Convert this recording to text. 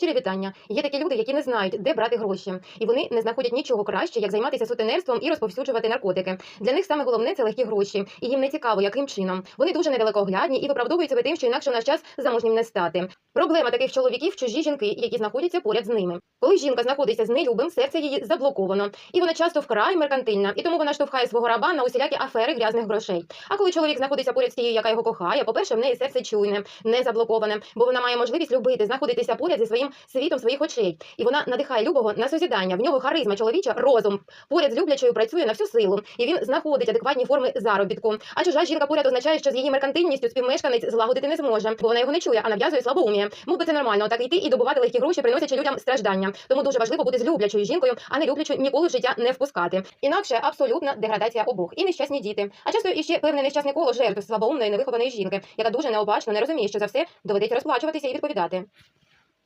Щирі вітання. Є такі люди, які не знають, де брати гроші, і вони не знаходять нічого краще, як займатися сутенерством і розповсюджувати наркотики. Для них саме головне це легкі гроші, і їм не цікаво, яким чином. Вони дуже недалекоглядні і виправдовують себе тим, що інакше в наш час заможнім не стати. Проблема таких чоловіків чужі жінки, які знаходяться поряд з ними. Коли жінка знаходиться з нелюбим, серце її заблоковано, і вона часто вкрай меркантильна, і тому вона штовхає свого раба на усілякі афери грязних грошей. А коли чоловік знаходиться поряд з тією, яка його кохає, по-перше, в неї серце чуйне, не заблоковане, бо вона має можливість любити, знаходитися поряд зі своїм світом своїх очей. І вона надихає любого на созідання. В нього харизма чоловіча, розум. Поряд з люблячою працює на всю силу, і він знаходить адекватні форми заробітку. А чужа жінка поряд означає, що з її меркантильністю співмешканець злагодити не зможе, бо вона його не чує, а нав'язує слабоуміє. Мов би це нормально, так йти і добувати легкі гроші, приносячи людям страждання. Тому дуже важливо бути з люблячою жінкою, а не люблячу ніколи в життя не впускати. Інакше абсолютна деградація обох і нещасні діти. А часто іще певне нещасне коло жертв слабоумної невихованої жінки, яка дуже необачно не розуміє, що за все доведеться розплачуватися і відповідати.